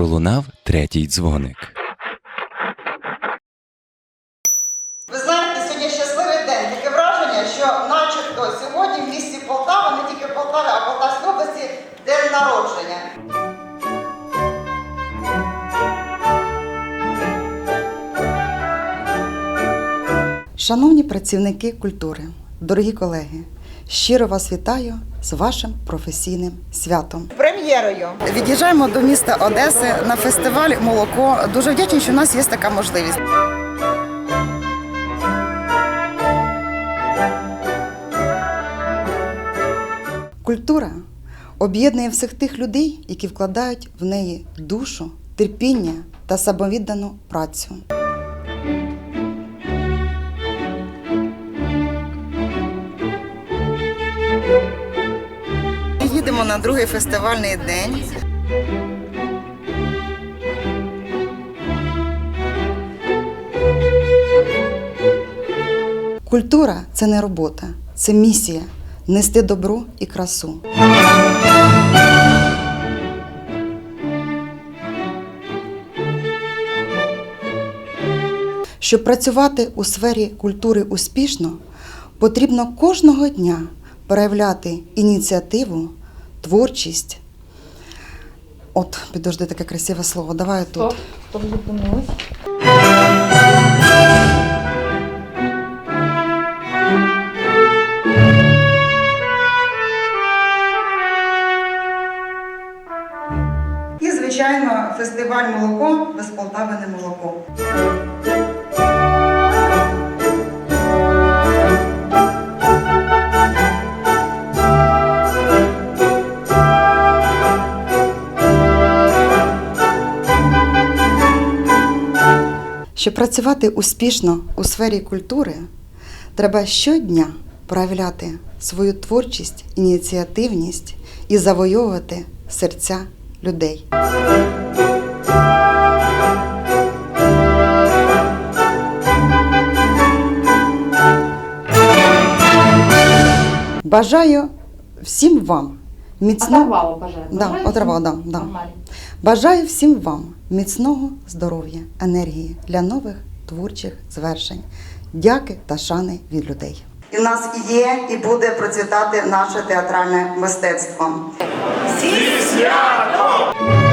пролунав третій дзвоник. Ви знаєте, сьогодні щасливий день. Таке враження, що начебто сьогодні в місті Полтава, не тільки Полтава, а Полтавській області день народження. Шановні працівники культури, дорогі колеги, щиро вас вітаю з вашим професійним святом. Прем'єрою від'їжджаємо до міста Одеси на фестиваль Молоко. Дуже вдячні, що у нас є така можливість. Культура об'єднує всіх тих людей, які вкладають в неї душу, терпіння та самовіддану працю. Їдемо на другий фестивальний день. Культура це не робота, це місія нести добро і красу. Щоб працювати у сфері культури успішно, потрібно кожного дня проявляти ініціативу, творчість. От, підожди, таке красиве слово. Давай тут. Стоп, зупинилась. І, звичайно, фестиваль молоко без Полтави не молоко. Щоб працювати успішно у сфері культури, треба щодня проявляти свою творчість, ініціативність і завойовувати серця людей. Бажаю всім вам міцного Оторвала, бажаю. Да, Бажаю да, да. нормально. Бажаю всім вам міцного здоров'я, енергії для нових творчих звершень, дяки та шани від людей. І в нас є і буде процвітати наше театральне мистецтво. Всі святом!